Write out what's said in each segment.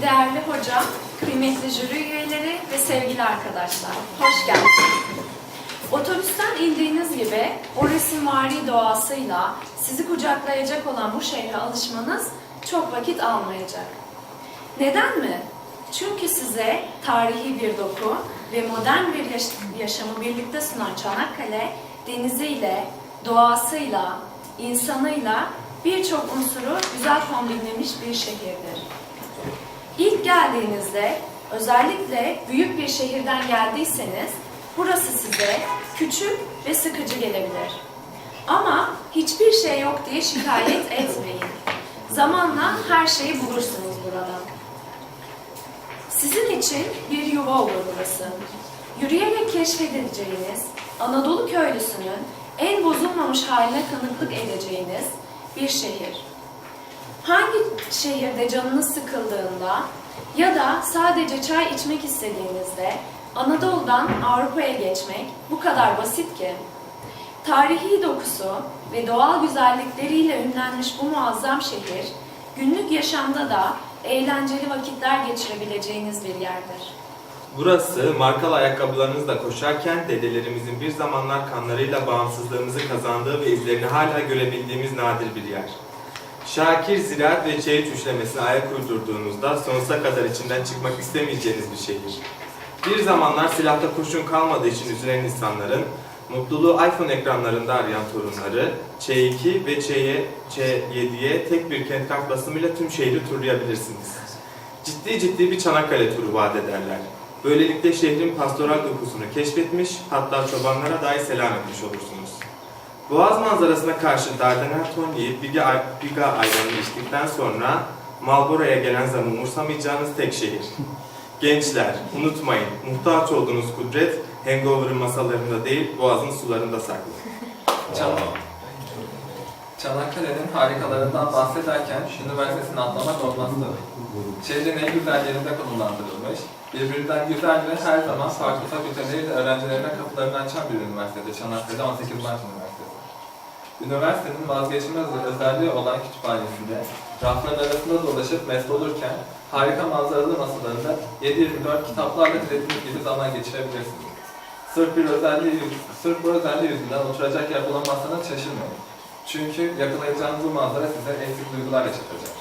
Değerli hocam, kıymetli jüri üyeleri ve sevgili arkadaşlar, hoş geldiniz. Otobüsten indiğiniz gibi o resimvari doğasıyla sizi kucaklayacak olan bu şehre alışmanız çok vakit almayacak. Neden mi? Çünkü size tarihi bir doku ve modern bir yaş- yaşamı birlikte sunan Çanakkale, deniziyle, doğasıyla, insanıyla birçok unsuru güzel kombinlemiş bir şehirdir. İlk geldiğinizde özellikle büyük bir şehirden geldiyseniz burası size küçük ve sıkıcı gelebilir. Ama hiçbir şey yok diye şikayet etmeyin. Zamanla her şeyi bulursunuz burada. Sizin için bir yuva olur burası. Yürüyerek keşfedeceğiniz, Anadolu köylüsünün en bozulmamış haline tanıklık edeceğiniz bir şehir. Hangi şehirde canınız sıkıldığında ya da sadece çay içmek istediğinizde Anadolu'dan Avrupa'ya geçmek bu kadar basit ki. Tarihi dokusu ve doğal güzellikleriyle ünlenmiş bu muazzam şehir, günlük yaşamda da eğlenceli vakitler geçirebileceğiniz bir yerdir. Burası markalı ayakkabılarınızla koşarken dedelerimizin bir zamanlar kanlarıyla bağımsızlığımızı kazandığı ve izlerini hala görebildiğimiz nadir bir yer. Şakir, ziraat ve çeyiç üçlemesine ayak uydurduğunuzda sonsuza kadar içinden çıkmak istemeyeceğiniz bir şehir. Bir zamanlar silahta kurşun kalmadığı için üzülen insanların, mutluluğu iPhone ekranlarında arayan torunları, Ç2 ve Ç7'ye Ç7'ye tek bir kent kart basımıyla tüm şehri turlayabilirsiniz. Ciddi ciddi bir Çanakkale turu vaat ederler. Böylelikle şehrin pastoral dokusunu keşfetmiş, hatta çobanlara dahi selam etmiş olursunuz. Boğaz manzarasına karşı Dardanel ton yiyip Biga, Biga ayranını içtikten sonra Malboro'ya gelen zamı umursamayacağınız tek şehir. Gençler, unutmayın, muhtaç olduğunuz kudret, Hangover'ın masalarında değil, boğazın sularında saklı. Çan- Çanakkale'nin harikalarından bahsederken üniversitesini atlamak olmazdı. Şehrin en güzel yerinde konumlandırılmış, birbirinden güzel ve her zaman farklı fakülteleriyle öğrencilerine kapılarını açan bir üniversitede Çanakkale 18 Mart Üniversitesi. Üniversitenin vazgeçilmez özelliği olan kütüphanesinde rafların arasında dolaşıp mest olurken harika manzaralı masalarında 7-24 kitaplarla dilediğiniz gibi zaman geçirebilirsiniz. Sırf bir özelliği, sırf bu özelliği yüzünden oturacak yer bulamazsanız şaşırmayın. Çünkü yakalayacağınız bu manzara size eksik duygular yaşatacak.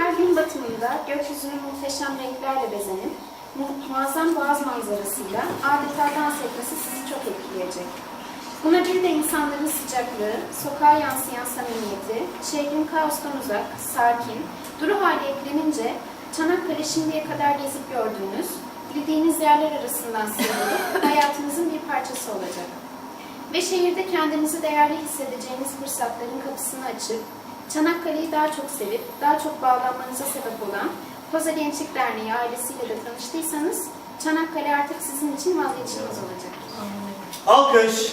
Her gün batımında gökyüzünü muhteşem renklerle bezenip mu- muazzam boğaz manzarasıyla adeta dans etmesi sizi çok etkileyecek. Buna bir de insanların sıcaklığı, sokağa yansıyan samimiyeti, şehrin kaostan uzak, sakin, duru hali eklenince Çanakkale şimdiye kadar gezip gördüğünüz, bildiğiniz yerler arasından sıyrılıp hayatınızın bir parçası olacak. Ve şehirde kendinizi değerli hissedeceğiniz fırsatların kapısını açıp Çanakkale'yi daha çok sevip, daha çok bağlanmanıza sebep olan Koza Gençlik Derneği ailesiyle de tanıştıysanız Çanakkale artık sizin için vazgeçilmez olacak. Alkış.